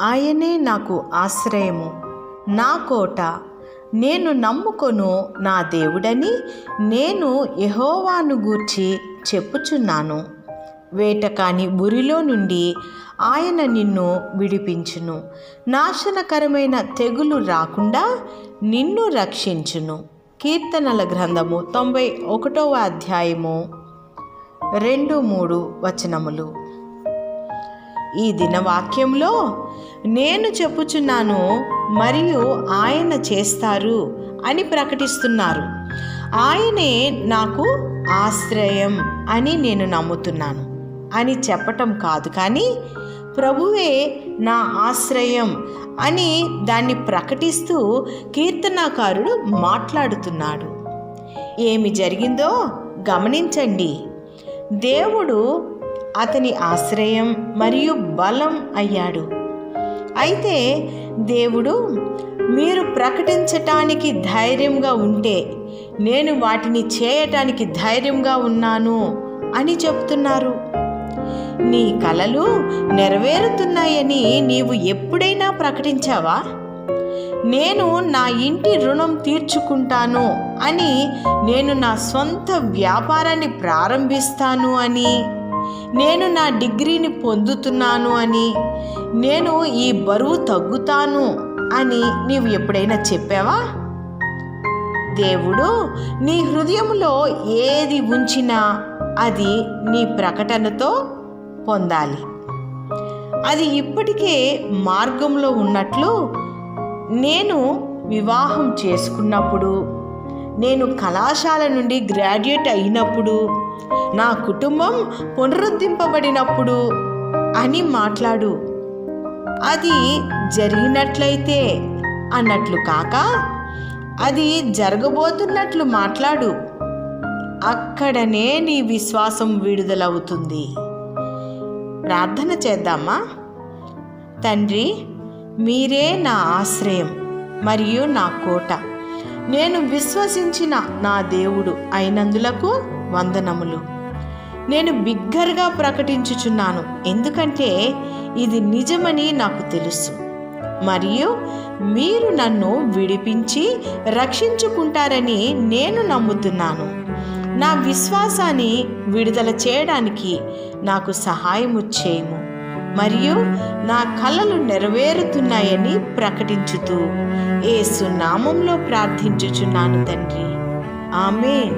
ఆయనే నాకు ఆశ్రయము. నా కోట నేను నమ్ముకొను నా దేవుడని. నేను యహోవాను గూర్చి చెప్పుచున్నాను. వేటకాని బురిలో నుండి ఆయన నిన్ను విడిపించును. నాశనకరమైన తెగులు రాకుండా నిన్ను రక్షించును. కీర్తనల గ్రంథము తొంభై ఒకటవ అధ్యాయము రెండు మూడు వచనములు. ఈ దినవాక్యంలో నేను చెప్పుచున్నాను మరియు ఆయన చేస్తారు అని ప్రకటిస్తున్నారు. ఆయనే నాకు ఆశ్రయం అని నేను నమ్ముతున్నాను. అని చెప్పటం కాదు కానీ ప్రభువే నా ఆశ్రయం అని దాన్ని ప్రకటిస్తూ కీర్తనాకారుడు మాట్లాడుతున్నాడు. ఏమి జరిగిందో గమనించండి. దేవుడు అతని ఆశ్రయం మరియు బలం అయ్యాడు. అయితే దేవుడు మీరు ప్రకటించటానికి ధైర్యంగా ఉంటే నేను వాటిని చేయటానికి ధైర్యంగా ఉన్నాను అని చెప్తున్నారు. నీ కలలు నెరవేరుతున్నాయని నీవు ఎప్పుడైనా ప్రకటించావా? నేను నా ఇంటి రుణం తీర్చుకుంటాను అని నేను నా సొంత వ్యాపారాన్ని ప్రారంభిస్తాను అని నేను నా డిగ్రీని పొందుతున్నాను అని నేను ఈ బరువు తగ్గుతాను అని నీవు ఎప్పుడైనా చెప్పావా? దేవుడు నీ హృదయంలో ఏది ఉంచినా అది నీ ప్రకటనతో పొందాలి. అది ఇప్పటికే మార్గంలో ఉన్నట్లు నేను వివాహం చేసుకున్నప్పుడు నేను కళాశాల నుండి గ్రాడ్యుయేట్ అయినప్పుడు నా కుటుంబం పునరుద్ధరింపబడినప్పుడు అని మాట్లాడు. అది జరిగినట్లయితే అన్నట్లు కాక అది జరగబోతున్నట్లు మాట్లాడు. అక్కడనే నీ విశ్వాసం విడుదలవుతుంది. ప్రార్థన చేద్దామా? తండ్రి మీరే నా ఆశ్రయం మరియు నా కోట. నేను విశ్వసించిన నా దేవుడు అయినందులకు వందనములు. నేను బిగ్గరగా ప్రకటించుచున్నాను. ఎందుకంటే ఇది నిజమని నాకు తెలుసు. మరియు మీరు నన్ను విడిపించి రక్షించుకుంటారని నేను నమ్ముతున్నాను. నా విశ్వాసాన్ని విడుదల చేయడానికి నాకు సహాయము చేయము. మరియు నా కళలు నెరవేరుతున్నాయని ప్రకటించుతూ ఏ నామంలో ప్రార్థించుచున్నాను తండ్రి. ఆమె